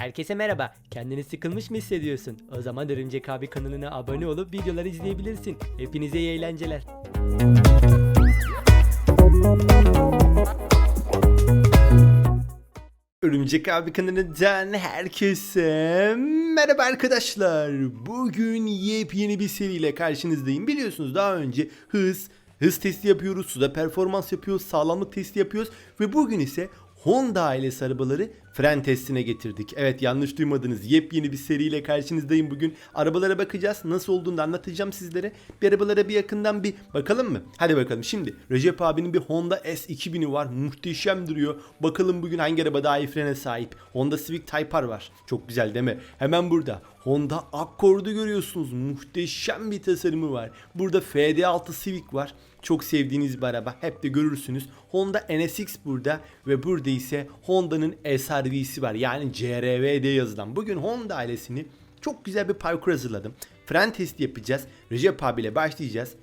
Herkese merhaba. Kendini sıkılmış mı hissediyorsun? O zaman Örümcek abi kanalına abone olup videoları izleyebilirsin. Hepinize iyi eğlenceler. Örümcek abi kanalından herkese merhaba arkadaşlar. Bugün yepyeni bir seriyle karşınızdayım. Biliyorsunuz daha önce hız, hız testi yapıyoruz, suda performans yapıyoruz, sağlamlık testi yapıyoruz ve bugün ise Honda ailesi arabaları fren testine getirdik. Evet yanlış duymadınız. Yepyeni bir seriyle karşınızdayım bugün. Arabalara bakacağız. Nasıl olduğunu da anlatacağım sizlere. Bir arabalara bir yakından bir bakalım mı? Hadi bakalım. Şimdi Recep abinin bir Honda S2000'i var. Muhteşem duruyor. Bakalım bugün hangi araba daha iyi frene sahip. Honda Civic Type R var. Çok güzel değil mi? Hemen burada. Honda Accord'u görüyorsunuz. Muhteşem bir tasarımı var. Burada FD6 Civic var. Çok sevdiğiniz bir araba. Hep de görürsünüz. Honda NSX burada ve burada ise Honda'nın SRV'si var. Yani CRV yazılan. Bugün Honda ailesini çok güzel bir parkur hazırladım. Fren testi yapacağız. Recep abiyle başlayacağız.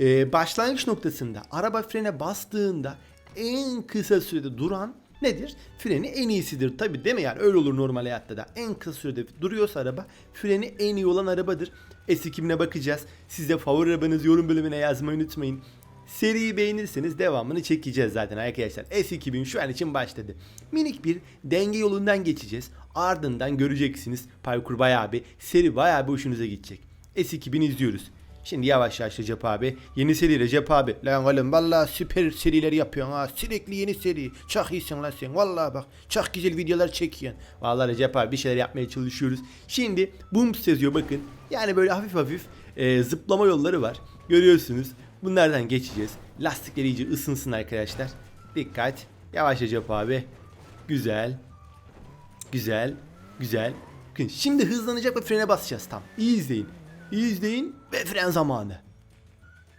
Ee, başlangıç noktasında araba frene bastığında en kısa sürede duran nedir? Freni en iyisidir tabi değil mi? Yani öyle olur normal hayatta da. En kısa sürede duruyorsa araba freni en iyi olan arabadır. S2000'e bakacağız. Siz de favori arabanızı yorum bölümüne yazmayı unutmayın. Seriyi beğenirseniz devamını çekeceğiz zaten arkadaşlar. S2000 şu an için başladı. Minik bir denge yolundan geçeceğiz. Ardından göreceksiniz parkur bayağı bir, seri bayağı bir hoşunuza gidecek. S2000 izliyoruz. Şimdi yavaş yavaş Recep abi. Yeni seri Recep abi. Lan oğlum valla süper seriler yapıyorsun ha. Sürekli yeni seri. Çok iyisin lan sen. Valla bak. Çok güzel videolar çekiyorsun. Valla Recep abi bir şeyler yapmaya çalışıyoruz. Şimdi Booms yazıyor bakın. Yani böyle hafif hafif e, zıplama yolları var. Görüyorsunuz. Bunlardan geçeceğiz. Lastikleri iyice ısınsın arkadaşlar. Dikkat. Yavaş Recep abi. Güzel. Güzel. Güzel. Şimdi hızlanacak ve frene basacağız tam. İyi izleyin. İyi izleyin ve fren zamanı.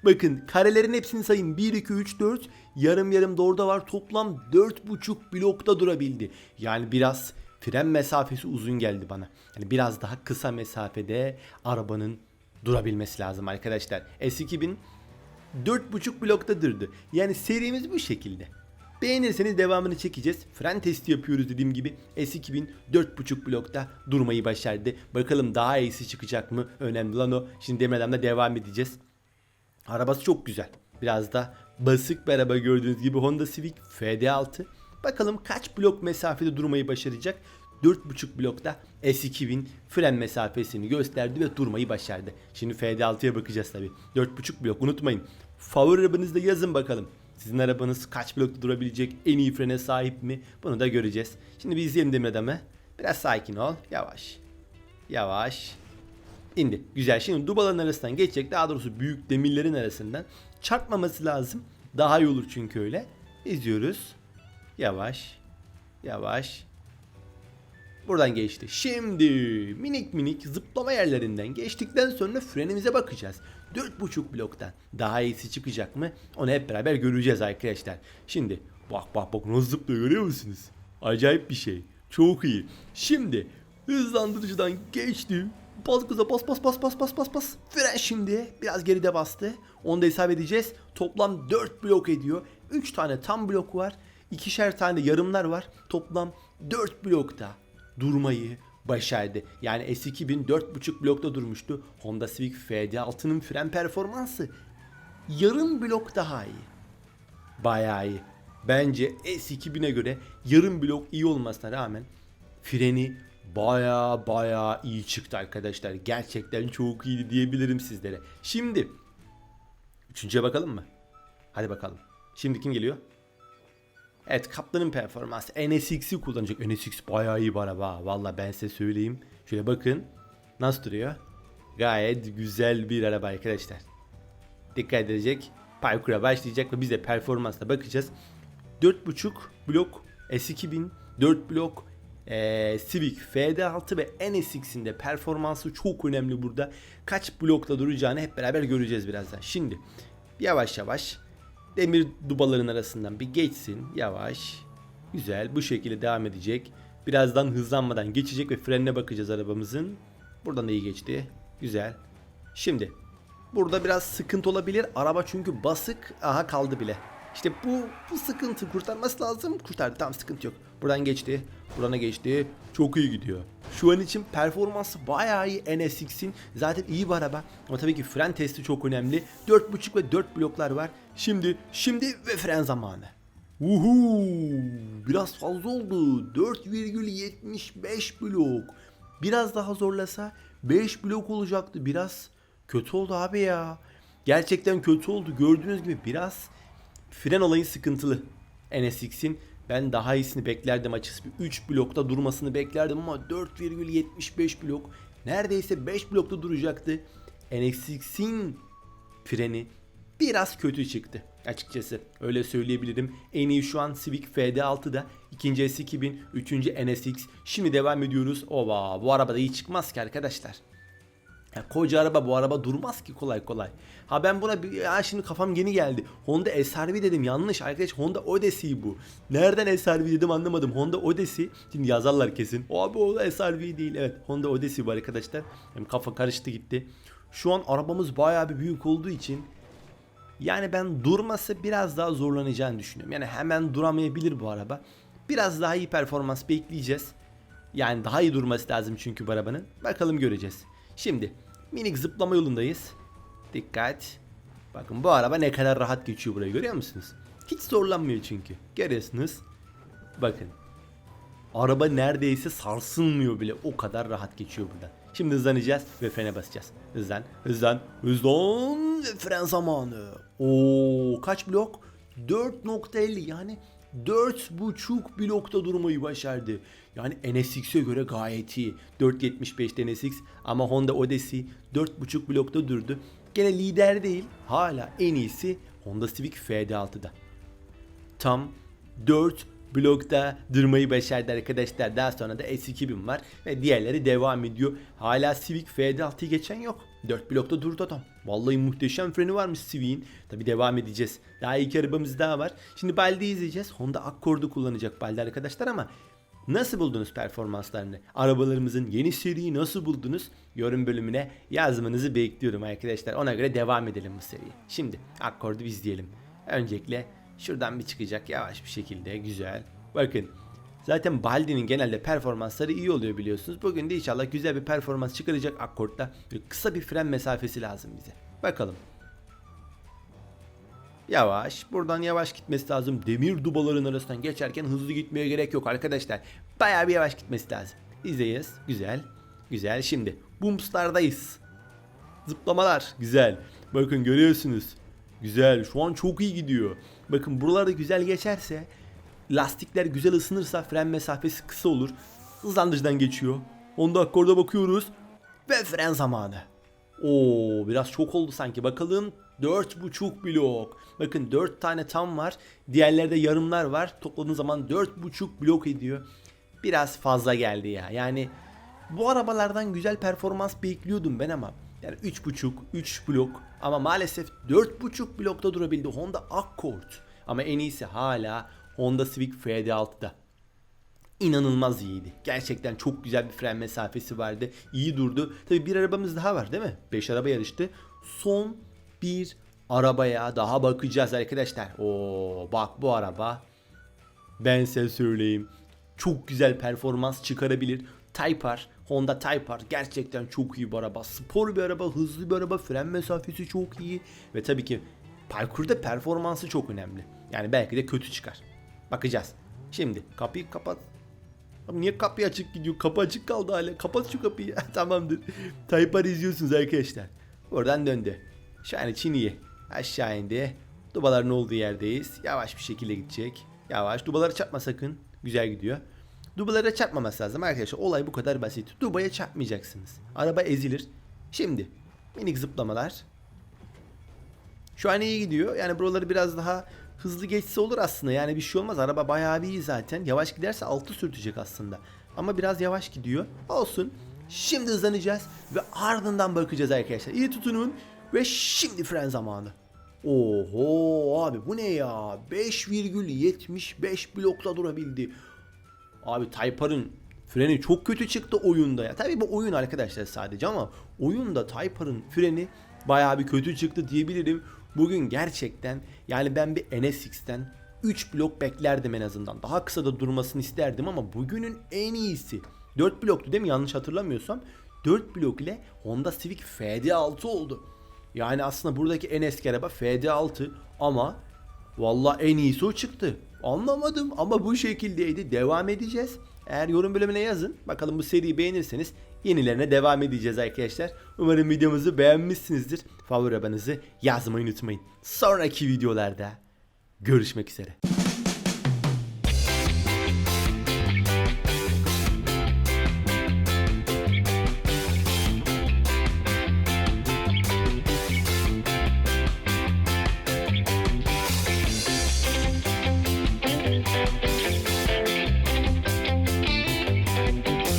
Bakın karelerin hepsini sayın. 1, 2, 3, 4. Yarım yarım da orada var. Toplam 4,5 blokta durabildi. Yani biraz fren mesafesi uzun geldi bana. Yani biraz daha kısa mesafede arabanın durabilmesi lazım arkadaşlar. S2000 4,5 blokta durdu. Yani serimiz bu şekilde. Beğenirseniz devamını çekeceğiz. Fren testi yapıyoruz dediğim gibi. S2000 4,5 blokta durmayı başardı. Bakalım daha iyisi çıkacak mı? Önemli lan o. Şimdi demeden de devam edeceğiz. Arabası çok güzel. Biraz da basık bir araba gördüğünüz gibi Honda Civic FD6. Bakalım kaç blok mesafede durmayı başaracak. 4,5 blokta S2000 fren mesafesini gösterdi ve durmayı başardı. Şimdi FD6'ya bakacağız tabi. 4,5 blok unutmayın. Favori arabanızda yazın bakalım. Sizin arabanız kaç blokta durabilecek, en iyi frene sahip mi? Bunu da göreceğiz. Şimdi bir izleyelim Demir Adam'ı. Biraz sakin ol. Yavaş. Yavaş. İndi. Güzel. Şimdi dubaların arasından geçecek. Daha doğrusu büyük demirlerin arasından. Çarpmaması lazım. Daha iyi olur çünkü öyle. İzliyoruz. Yavaş. Yavaş. Buradan geçti. Şimdi minik minik zıplama yerlerinden geçtikten sonra frenimize bakacağız. 4.5 bloktan daha iyisi çıkacak mı? Onu hep beraber göreceğiz arkadaşlar. Şimdi bak bak bak nasıl zıplıyor görüyor musunuz? Acayip bir şey. Çok iyi. Şimdi hızlandırıcıdan geçti. Bas gaza bas bas bas bas bas bas bas. Fren şimdi biraz geride bastı. Onu da hesap edeceğiz. Toplam 4 blok ediyor. 3 tane tam blok var. İkişer tane yarımlar var. Toplam 4 blokta durmayı başardı. Yani S2000 4.5 blokta durmuştu. Honda Civic FD6'nın fren performansı yarım blok daha iyi. Bayağı iyi. Bence S2000'e göre yarım blok iyi olmasına rağmen freni baya baya iyi çıktı arkadaşlar. Gerçekten çok iyiydi diyebilirim sizlere. Şimdi üçüncüye bakalım mı? Hadi bakalım. Şimdi kim geliyor? Evet Kaplan'ın performansı NSX'i kullanacak. NSX bayağı iyi bir araba. Valla ben size söyleyeyim. Şöyle bakın. Nasıl duruyor? Gayet güzel bir araba arkadaşlar. Dikkat edecek. Parkur'a başlayacak ve biz de performansla bakacağız. 4.5 blok S2000, 4 blok ee, Civic FD6 ve NSX'in de performansı çok önemli burada. Kaç blokta duracağını hep beraber göreceğiz birazdan. Şimdi yavaş yavaş demir dubaların arasından bir geçsin. Yavaş. Güzel. Bu şekilde devam edecek. Birazdan hızlanmadan geçecek ve frenine bakacağız arabamızın. Buradan da iyi geçti. Güzel. Şimdi burada biraz sıkıntı olabilir. Araba çünkü basık. Aha kaldı bile. İşte bu bu sıkıntı kurtarması lazım. Kurtardı tamam sıkıntı yok. Buradan geçti. Burana geçti. Çok iyi gidiyor. Şu an için performansı bayağı iyi NSX'in. Zaten iyi bir araba. Ama tabii ki fren testi çok önemli. 4.5 ve 4 bloklar var. Şimdi, şimdi ve fren zamanı. Uhu, biraz fazla oldu. 4,75 blok. Biraz daha zorlasa 5 blok olacaktı. Biraz kötü oldu abi ya. Gerçekten kötü oldu. Gördüğünüz gibi biraz fren olayı sıkıntılı. NSX'in ben daha iyisini beklerdim açıkçası. Bir 3 blokta durmasını beklerdim ama 4,75 blok neredeyse 5 blokta duracaktı. NSX'in freni biraz kötü çıktı açıkçası. Öyle söyleyebilirim. En iyi şu an Civic FD6'da. ikinci S2000, üçüncü NSX. Şimdi devam ediyoruz. Oba bu arabada iyi çıkmaz ki arkadaşlar. Ya koca araba bu araba durmaz ki kolay kolay. Ha ben buna bir, ya şimdi kafam yeni geldi. Honda SRV dedim yanlış arkadaş Honda Odyssey bu. Nereden SRV dedim anlamadım. Honda Odyssey. Şimdi yazarlar kesin. Abi o SRV değil. Evet Honda Odyssey bu arkadaşlar. Hem kafa karıştı gitti. Şu an arabamız bayağı bir büyük olduğu için yani ben durması biraz daha zorlanacağını düşünüyorum. Yani hemen duramayabilir bu araba. Biraz daha iyi performans bekleyeceğiz. Yani daha iyi durması lazım çünkü bu arabanın. Bakalım göreceğiz. Şimdi minik zıplama yolundayız. Dikkat. Bakın bu araba ne kadar rahat geçiyor burayı görüyor musunuz? Hiç zorlanmıyor çünkü. Görüyorsunuz. Bakın. Araba neredeyse sarsılmıyor bile. O kadar rahat geçiyor burada. Şimdi hızlanacağız ve frene basacağız. Hızlan, hızlan, hızlan fren zamanı. Oo kaç blok? 4.50 yani 4.5 blokta durmayı başardı. Yani NSX'e göre gayet iyi. 4.75'te NSX ama Honda Odyssey 4.5 blokta durdu. Gene lider değil. Hala en iyisi Honda Civic FD6'da. Tam 4 blokta durmayı başardı arkadaşlar. Daha sonra da S2000 var ve diğerleri devam ediyor. Hala Civic FD6'yı geçen yok. 4 blokta durdu adam. Vallahi muhteşem freni varmış Civic'in. Tabi devam edeceğiz. Daha iki arabamız daha var. Şimdi Baldi izleyeceğiz. Honda Accord'u kullanacak Baldi arkadaşlar ama Nasıl buldunuz performanslarını? Arabalarımızın yeni seriyi nasıl buldunuz? Yorum bölümüne yazmanızı bekliyorum arkadaşlar. Ona göre devam edelim bu seriye. Şimdi Accord'u izleyelim. Öncelikle şuradan bir çıkacak yavaş bir şekilde güzel. Bakın Zaten Baldi'nin genelde performansları iyi oluyor biliyorsunuz. Bugün de inşallah güzel bir performans çıkaracak Accord'da. Kısa bir fren mesafesi lazım bize. Bakalım. Yavaş. Buradan yavaş gitmesi lazım. Demir dubaların arasından geçerken hızlı gitmeye gerek yok arkadaşlar. Bayağı bir yavaş gitmesi lazım. İzleyiz. Güzel. Güzel. Şimdi boomslardayız. Zıplamalar. Güzel. Bakın görüyorsunuz. Güzel. Şu an çok iyi gidiyor. Bakın buralarda güzel geçerse lastikler güzel ısınırsa fren mesafesi kısa olur. Hızlandırıcıdan geçiyor. 10 dakika orada bakıyoruz. Ve fren zamanı. Oo biraz çok oldu sanki. Bakalım 4.5 blok. Bakın 4 tane tam var. Diğerlerde yarımlar var. Topladığın zaman 4.5 blok ediyor. Biraz fazla geldi ya. Yani bu arabalardan güzel performans bekliyordum ben ama yani 3.5, 3 blok ama maalesef 4.5 blokta durabildi Honda Accord. Ama en iyisi hala Honda Civic FD6'da. İnanılmaz iyiydi. Gerçekten çok güzel bir fren mesafesi vardı. İyi durdu. Tabi bir arabamız daha var değil mi? 5 araba yarıştı. Son bir arabaya daha bakacağız arkadaşlar. Oo bak bu araba ben size söyleyeyim. Çok güzel performans çıkarabilir. Type R, Honda Type R gerçekten çok iyi bir araba. Spor bir araba, hızlı bir araba, fren mesafesi çok iyi. Ve tabii ki parkurda performansı çok önemli. Yani belki de kötü çıkar. Bakacağız. Şimdi kapıyı kapat. Niye kapı açık gidiyor? Kapı açık kaldı hala. Kapat şu kapıyı. Tamamdır. Type R izliyorsunuz arkadaşlar. Oradan döndü. Şu an için iyi. Aşağı indi. Dubaların olduğu yerdeyiz. Yavaş bir şekilde gidecek. Yavaş. Dubaları çarpma sakın. Güzel gidiyor. Dubalara çarpmaması lazım arkadaşlar. Olay bu kadar basit. Dubaya çarpmayacaksınız. Araba ezilir. Şimdi minik zıplamalar. Şu an iyi gidiyor. Yani buraları biraz daha hızlı geçse olur aslında. Yani bir şey olmaz. Araba bayağı iyi zaten. Yavaş giderse altı sürtecek aslında. Ama biraz yavaş gidiyor. Olsun. Şimdi hızlanacağız ve ardından bakacağız arkadaşlar. İyi tutunun ve şimdi fren zamanı. Oho abi bu ne ya? 5,75 blokta durabildi. Abi Taypar'ın freni çok kötü çıktı oyunda ya. Tabii bu oyun arkadaşlar sadece ama oyunda Taypar'ın freni bayağı bir kötü çıktı diyebilirim. Bugün gerçekten yani ben bir NSX'ten 3 blok beklerdim en azından. Daha kısa da durmasını isterdim ama bugünün en iyisi. 4 bloktu değil mi yanlış hatırlamıyorsam. 4 blok ile Honda Civic FD6 oldu. Yani aslında buradaki en eski araba FD6 ama valla en iyisi o çıktı. Anlamadım ama bu şekildeydi. Devam edeceğiz. Eğer yorum bölümüne yazın. Bakalım bu seriyi beğenirseniz yenilerine devam edeceğiz arkadaşlar. Umarım videomuzu beğenmişsinizdir. Favori arabanızı yazmayı unutmayın. Sonraki videolarda görüşmek üzere.